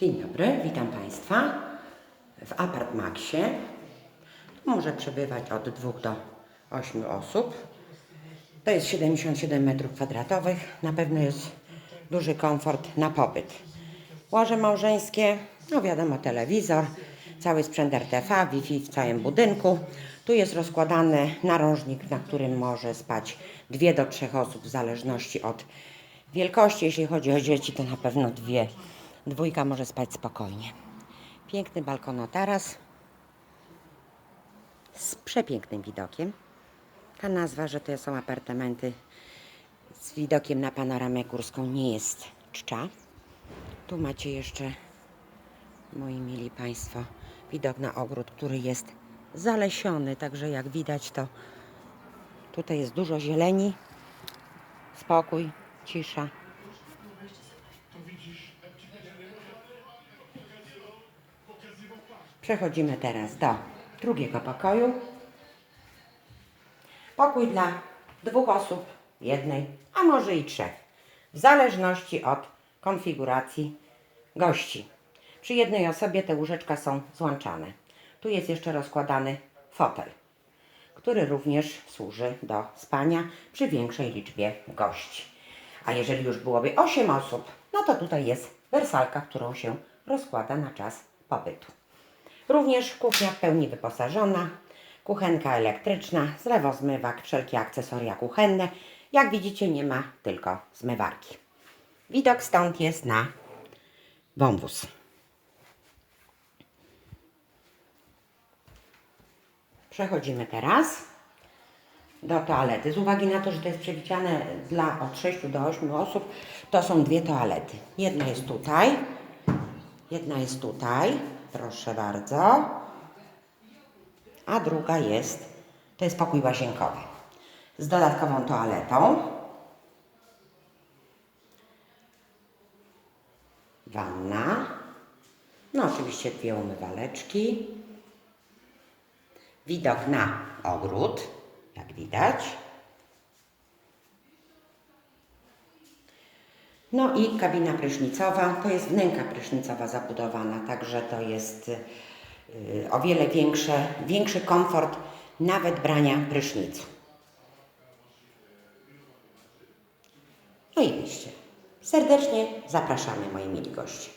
Dzień dobry, witam Państwa w Apartmaxie. Tu może przebywać od 2 do 8 osób. To jest 77 metrów kwadratowych. Na pewno jest duży komfort na pobyt. Łoże małżeńskie, no wiadomo, telewizor, cały sprzęt RTV, Wi-Fi w całym budynku. Tu jest rozkładany narożnik, na którym może spać 2 do 3 osób w zależności od wielkości. Jeśli chodzi o dzieci, to na pewno dwie. Dwójka może spać spokojnie. Piękny balkonotaras z przepięknym widokiem. Ta nazwa, że to są apartamenty z widokiem na panoramę górską nie jest czcza. Tu macie jeszcze, moi mili Państwo, widok na ogród, który jest zalesiony, także jak widać to tutaj jest dużo zieleni, spokój, cisza. Przechodzimy teraz do drugiego pokoju. Pokój dla dwóch osób, jednej, a może i trzech, w zależności od konfiguracji gości. Przy jednej osobie te łóżeczka są złączane. Tu jest jeszcze rozkładany fotel, który również służy do spania przy większej liczbie gości. A jeżeli już byłoby 8 osób, no to tutaj jest wersalka, którą się rozkłada na czas pobytu. Również kuchnia w pełni wyposażona, kuchenka elektryczna, zlewozmywak, wszelkie akcesoria kuchenne. Jak widzicie nie ma tylko zmywarki. Widok stąd jest na wąwóz. Przechodzimy teraz do toalety. Z uwagi na to, że to jest przewidziane dla od 6 do 8 osób, to są dwie toalety. Jedna jest tutaj, jedna jest tutaj, proszę bardzo, a druga jest, to jest pokój łazienkowy z dodatkową toaletą. Wanna. No oczywiście dwie umywaleczki. Widok na ogród, jak widać. No i kabina prysznicowa, to jest wnęka prysznicowa zabudowana, także to jest y, o wiele większe, większy komfort nawet brania prysznicu. No i wyjście. Serdecznie zapraszamy moi mili goście.